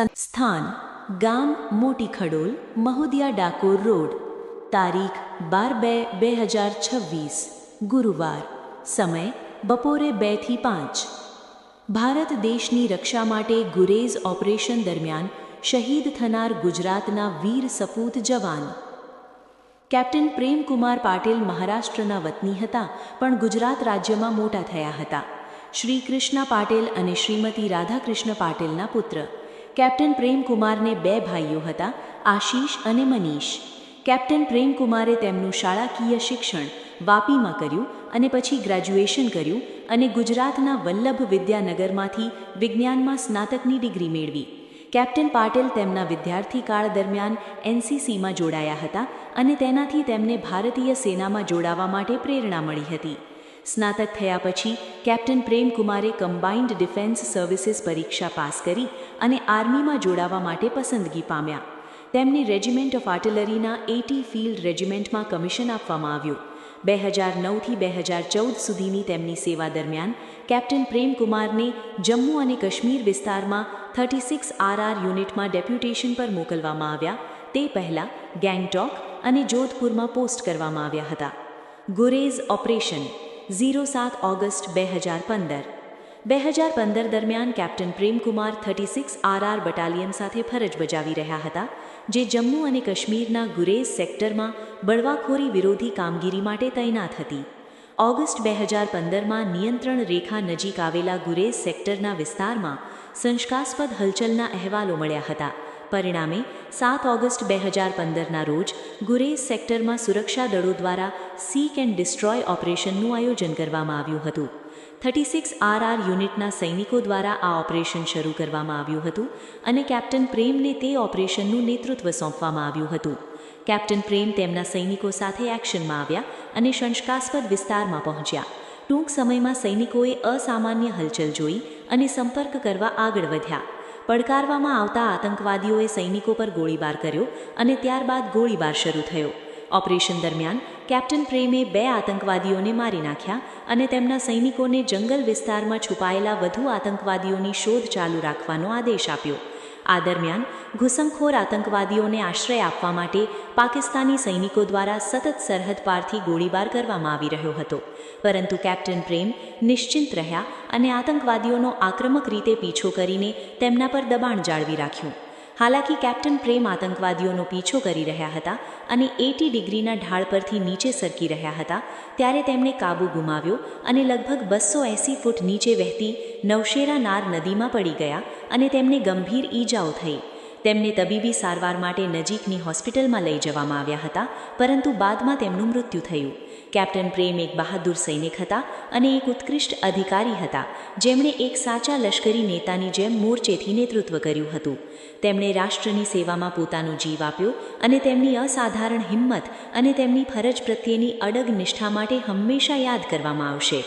સ્થાન ગામ મોટી ખડોલ મહુદિયા ડાકોર રોડ તારીખ બાર બે બે હજાર છવ્વીસ ગુરુવાર સમય બપોરે બેથી પાંચ ભારત દેશની રક્ષા માટે ગુરેઝ ઓપરેશન દરમિયાન શહીદ થનાર ગુજરાતના વીર સપૂત જવાન કેપ્ટન પ્રેમકુમાર પાટીલ મહારાષ્ટ્રના વતની હતા પણ ગુજરાત રાજ્યમાં મોટા થયા હતા શ્રી કૃષ્ણ પાટીલ અને શ્રીમતી રાધાકૃષ્ણ પાટીલના પુત્ર કેપ્ટન પ્રેમકુમારને બે ભાઈઓ હતા, આશીષ અને મનીષ. કેપ્ટન પ્રેમકુમારે તેમનું શાળાકીય શિક્ષણ વાપીમાં કર્યું અને પછી ગ્રેજ્યુએશન કર્યું અને ગુજરાતના વલ્લભ વિદ્યાનગરમાંથી વિજ્ઞાનમાં સ્નાતકની ડિગ્રી મેળવી. કેપ્ટન પાટેલ તેમના વિદ્યાર્થી કાળ દરમિયાન એનસીસીમાં જોડાયા હતા અને તેનાથી તેમને ભારતીય સેનામાં જોડાવા માટે પ્રેરણા મળી હતી. સ્નાતક થયા પછી કેપ્ટન પ્રેમકુમારે કમ્બાઇન્ડ ડિફેન્સ સર્વિસીસ પરીક્ષા પાસ કરી અને આર્મીમાં જોડાવા માટે પસંદગી પામ્યા. તેમને રેજિમેન્ટ ઓફ આર્ટિલરીના એટી ફિલ્ડ રેજિમેન્ટમાં કમિશન આપવામાં આવ્યું. બે હજાર નવથી બે હજાર ચૌદ સુધીની તેમની સેવા દરમિયાન કેપ્ટન પ્રેમકુમારને જમ્મુ અને કાશ્મીર વિસ્તારમાં થર્ટી સિક્સ આરઆર યુનિટમાં ડેપ્યુટેશન પર મોકલવામાં આવ્યા. તે પહેલાં ગેંગટોક અને જોધપુરમાં પોસ્ટ કરવામાં આવ્યા હતા. ગુરેઝ ઓપરેશન ઝીરો સાત ઓગસ્ટ બે હજાર પંદર. બે હજાર પંદર દરમિયાન captain Premkumar thirty six RR battalion સાથે ફરજ બજાવી રહ્યા હતા, જે જમ્મુ અને કાશ્મીરના ગુરેઝ સેક્ટરમાં બળવાખોરી વિરોધી કામગીરી માટે તૈનાત હતી. ઓગસ્ટ બે હજાર પંદરમાં નિયંત્રણ રેખા નજીક આવેલા ગુરેઝ સેક્ટરના વિસ્તારમાં સંશકાસ્પદ હલચલના અહેવાલો મળ્યા હતા પરિણામે સાત ઓગસ્ટ બે હજાર પંદરના રોજ ગુરેઝ સેક્ટરમાં સુરક્ષા દળો દ્વારા સીક એન્ડ ડિસ્ટ્રોય ઓપરેશનનું આયોજન કરવામાં આવ્યું હતું. થર્ટી સિક્સ આરઆર યુનિટના સૈનિકો દ્વારા આ ઓપરેશન શરૂ કરવામાં આવ્યું હતું અને કેપ્ટન પ્રેમને તે ઓપરેશનનું નેતૃત્વ સોંપવામાં આવ્યું હતું. કેપ્ટન પ્રેમ તેમના સૈનિકો સાથે એક્શનમાં આવ્યા અને શંકાસ્પદ વિસ્તારમાં પહોંચ્યા. ટૂંક સમયમાં સૈનિકોએ અસામાન્ય હલચલ જોઈ અને સંપર્ક કરવા આગળ વધ્યા. પડકારવામાં આવતા આતંકવાદીઓએ સૈનિકો પર ગોળીબાર કર્યો અને ત્યારબાદ ગોળીબાર શરૂ થયો. ઓપરેશન દરમિયાન કેપ્ટન પ્રેમે બે આતંકવાદીઓને મારી નાખ્યા અને તેમના સૈનિકોને જંગલ વિસ્તારમાં છુપાયેલા વધુ આતંકવાદીઓની શોધ ચાલુ રાખવાનો આદેશ આપ્યો. આ દરમિયાન ઘુસણખોર આતંકવાદીઓને આશ્રય આપવા માટે પાકિસ્તાની સૈનિકો દ્વારા સતત સરહદ પારથી ગોળીબાર કરવામાં આવી રહ્યો હતો. પરંતુ કેપ્ટન પ્રેમ નિશ્ચિંત રહ્યા અને આતંકવાદીઓનો આક્રમક રીતે પીછો કરીને તેમના પર દબાણ જાળવી રાખ્યું. હાલાકી કેપ્ટન પ્રેમ આતંકવાદીઓનો પીછો કરી રહ્યા હતા અને એટી ડિગ્રીના ઢાળ પરથી નીચે સરકી રહ્યા હતા, ત્યારે તેમણે કાબુ ગુમાવ્યો અને લગભગ બસો એંસી ફૂટ નીચે વહેતી નવશેરા નાર નદીમાં પડી ગયા અને તેમને ગંભીર ઈજાઓ થઈ. તેમને તબીબી સારવાર માટે નજીકની હોસ્પિટલમાં લઈ જવામાં આવ્યા હતા, પરંતુ બાદમાં તેમનું મૃત્યુ થયું. કેપ્ટન પ્રેમ એક બહાદુર સૈનિક હતા અને એક ઉત્કૃષ્ટ અધિકારી હતા. જેમણે એક સાચા લશ્કરી નેતાની જેમ મોરચેથી નેતૃત્વ કર્યું હતું. તેમણે રાષ્ટ્રની સેવામાં પોતાનો જીવ આપ્યો અને તેમની અસાધારણ હિંમત અને તેમની ફરજ પ્રત્યેની અડગ નિષ્ઠા માટે હંમેશા યાદ કરવામાં આવશે.